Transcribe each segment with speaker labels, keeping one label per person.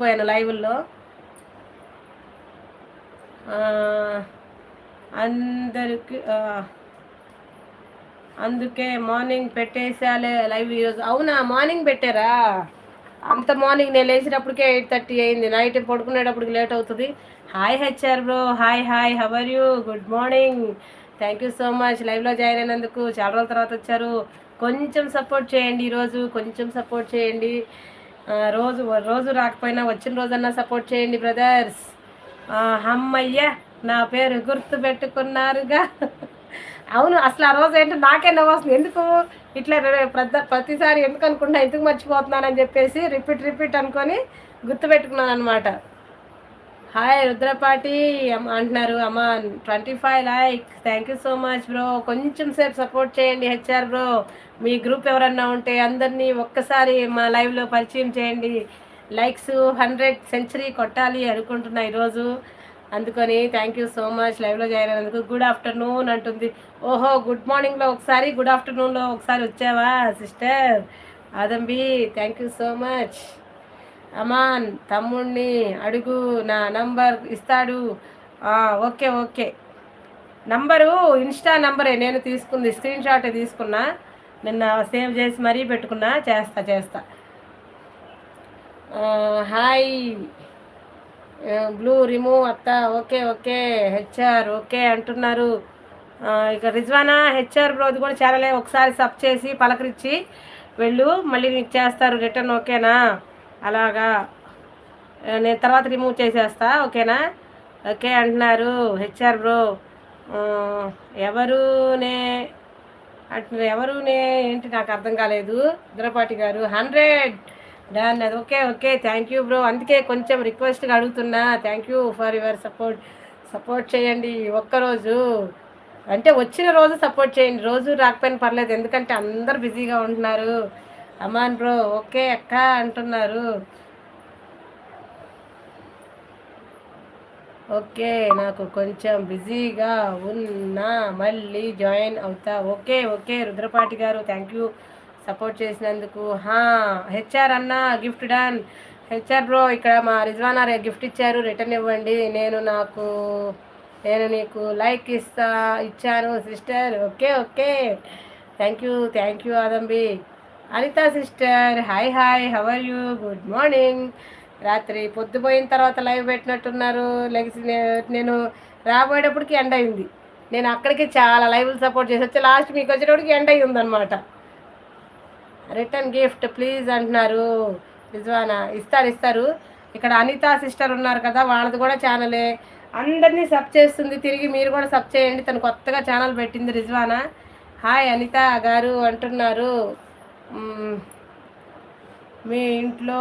Speaker 1: పోయాను లైవ్లో. అందరికి అందుకే మార్నింగ్ పెట్టేసాలే లైవ్ ఈరోజు. అవునా మార్నింగ్ పెట్టారా? అంత మార్నింగ్ నేను లేచినప్పటికే ఎయిట్ థర్టీ అయింది. నైట్ పడుకునేటప్పటికి లేట్ అవుతుంది. Hi HR bro. Hi hi. How are you good morning thank you so much లైవ్లో జాయిన్ అయినందుకు చాలా రోజుల తర్వాత వచ్చారు. కొంచెం సపోర్ట్ చేయండి ఈరోజు. కొంచెం సపోర్ట్ చేయండి. రోజు రోజు రాకపోయినా వచ్చిన రోజన్నా సపోర్ట్ చేయండి బ్రదర్స్ అమ్మయ్య నా పేరు గుర్తు పెట్టుకున్నారుగా. అవును అసలు ఆ రోజు ఏంటో నాకే నవ్వు ఎందుకు? ఇట్లా ప్రతి ప్రతిసారి ఎందుకు అనుకుంటున్నా ఎందుకు మర్చిపోతున్నానని చెప్పేసి రిపీట్ రిపీట్ అనుకొని గుర్తుపెట్టుకున్నాను అనమాట హాయ్ రుద్రపాటి అంటున్నారు అమ్మ twenty five like thank you so much bro కొంచెం సేపు సపోర్ట్ చేయండి హెచ్ఆర్ బ్రో మీ గ్రూప్ ఎవరన్నా ఉంటే అందరినీ ఒక్కసారి మా లైవ్లో పరిచయం చేయండి. లైక్స్ హండ్రెడ్ సెంచరీ కొట్టాలి అనుకుంటున్నా ఈరోజు. అందుకని థ్యాంక్ యూ సో మచ్ లైవ్లో జాయిన్ అయినందుకు గుడ్ ఆఫ్టర్నూన్ అంటుంది. ఓహో గుడ్ మార్నింగ్లో ఒకసారి గుడ్ ఆఫ్టర్నూన్లో ఒకసారి వచ్చావా sister ఆదంబి thank you so much Aman తమ్ముడిని అడుగు నా నంబర్ ఇస్తాడు. Okay okay. నంబరు ఇన్స్టా నంబరే నేను తీసుకుంది స్క్రీన్ షాటే తీసుకున్నా. నిన్న సేవ్ చేసి మరీ పెట్టుకున్నా చేస్తా చేస్తా. హాయ్. బ్లూ రిమూవ్ అత్త ఓకే ఓకే. హెచ్ఆర్ ఓకే అంటున్నారు. ఇక రిజ్వానా హెచ్ఆర్ బ్రోది కూడా ఛానలే ఒకసారి సబ్ చేసి పలకరించి వెళ్ళు మళ్ళీ నీకు చేస్తారు రిటర్న్ ఓకేనా? అలాగా. నేను తర్వాత రిమూవ్ చేసేస్తా ఓకేనా? ఓకే అంటున్నారు హెచ్ఆర్ బ్రో. ఎవరునే అంటున్నారు ఎవరునే ఏంటి నాకు అర్థం కాలేదు. దురపాటి గారు హండ్రెడ్. డన్ అది okay okay thank you bro అందుకే కొంచెం రిక్వెస్ట్గా అడుగుతున్నా. Thank you for your support support చేయండి ఒక్కరోజు. అంటే వచ్చిన రోజు సపోర్ట్ చేయండి. రోజు రాకపోయినా పర్లేదు ఎందుకంటే అందరు బిజీగా ఉంటున్నారు. అమాన్ బ్రో ఓకే అక్క అంటున్నారు. ఓకే నాకు కొంచెం బిజీగా ఉన్నా మళ్ళీ జాయిన్ అవుతా. ఓకే ఓకే రుద్రపాటి గారు థ్యాంక్ యూ సపోర్ట్ చేసినందుకు. హా హెచ్ఆర్ అన్న గిఫ్ట్ డన్. హెచ్ఆర్ బ్రో ఇక్కడ మా రిజ్వానా గిఫ్ట్ ఇచ్చారు రిటర్న్ ఇవ్వండి. నేను నాకు నేను నీకు లైక్ ఇస్తా ఇచ్చాను sister. Okay okay. Thank you thank you Adambi. Anitha sister hi hi how are you good morning రాత్రి పొద్దుపోయిన తర్వాత లైవ్ పెట్టినట్టున్నారు. లెగ్స్ నేను రాబోయేటప్పటికి ఎండ్ అయింది. నేను అక్కడికి చాలా లైవ్లు సపోర్ట్ చేసి వచ్చి లాస్ట్ మీకు వచ్చేటప్పటికి ఎండ్ అయ్యి ఉందన్నమాట. రిటర్న్ గిఫ్ట్ ప్లీజ్ అంటున్నారు. నిజవానా ఇస్తారు ఇస్తారు. ఇక్కడ అనిత సిస్టర్ ఉన్నారు కదా వాళ్ళది కూడా ఛానలే. అందరినీ సబ్ చేస్తుంది. తిరిగి మీరు కూడా సబ్ చేయండి. తను కొత్తగా ఛానల్ పెట్టింది రిజ్వానా. హాయ్ అనిత గారు అంటున్నారు. మీ ఇంట్లో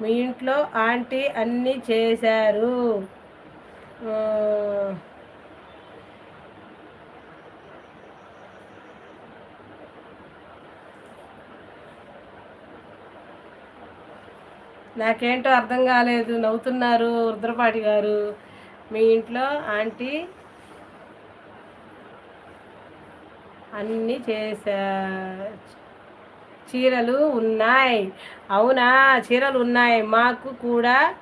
Speaker 1: మీ ఇంట్లో ఆంటీ అన్నీ చేశారు. నాకేంటో అర్థం కాలేదు. నవ్వుతున్నారు రుద్రపాటి గారు. మీ ఇంట్లో ఆంటీ అన్నీ చేసా చీరలు ఉన్నాయి. అవునా? చీరలు ఉన్నాయి. మాకు కూడా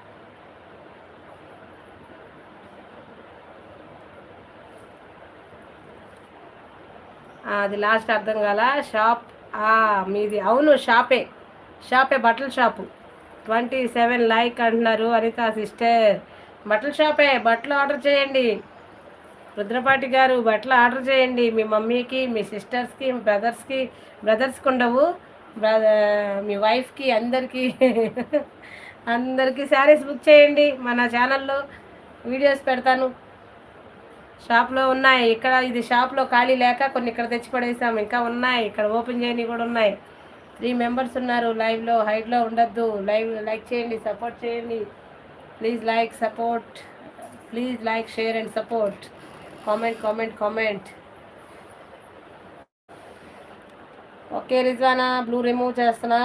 Speaker 1: అది లాస్ట్ అర్థం కాల. షాప్ మీది. అవును షాపే. షాపే బట్టల షాపు. ట్వంటీ సెవెన్ లైక్ అంటున్నారు అనిత సిస్టర్. బట్టల షాపే బట్టలు ఆర్డర్ చేయండి. రుద్రపాటి గారు బట్టలు ఆర్డర్ చేయండి. మీ మమ్మీకి మీ సిస్టర్స్కి మీ బ్రదర్స్కి బ్రదర్స్కి ఉండవు. మీ వైఫ్కి అందరికీ అందరికీ శారీస్ బుక్ చేయండి. మన ఛానల్లో వీడియోస్ పెడతాను. షాప్లో ఉన్నాయి. ఇక్కడ ఇది షాప్లో ఖాళీ లేక కొన్ని ఇక్కడ తెచ్చి పడేసాము ఇంకా ఉన్నాయి. ఇక్కడ ఓపెన్ చేయని కూడా ఉన్నాయి. త్రీ మెంబర్స్ ఉన్నారు లైవ్లో. హైట్లో ఉండొద్దు. లైవ్ లైక్ చేయండి సపోర్ట్ చేయండి. please like support. Please like share and support. Comment comment comment. Okay rizwana blue remove chestuna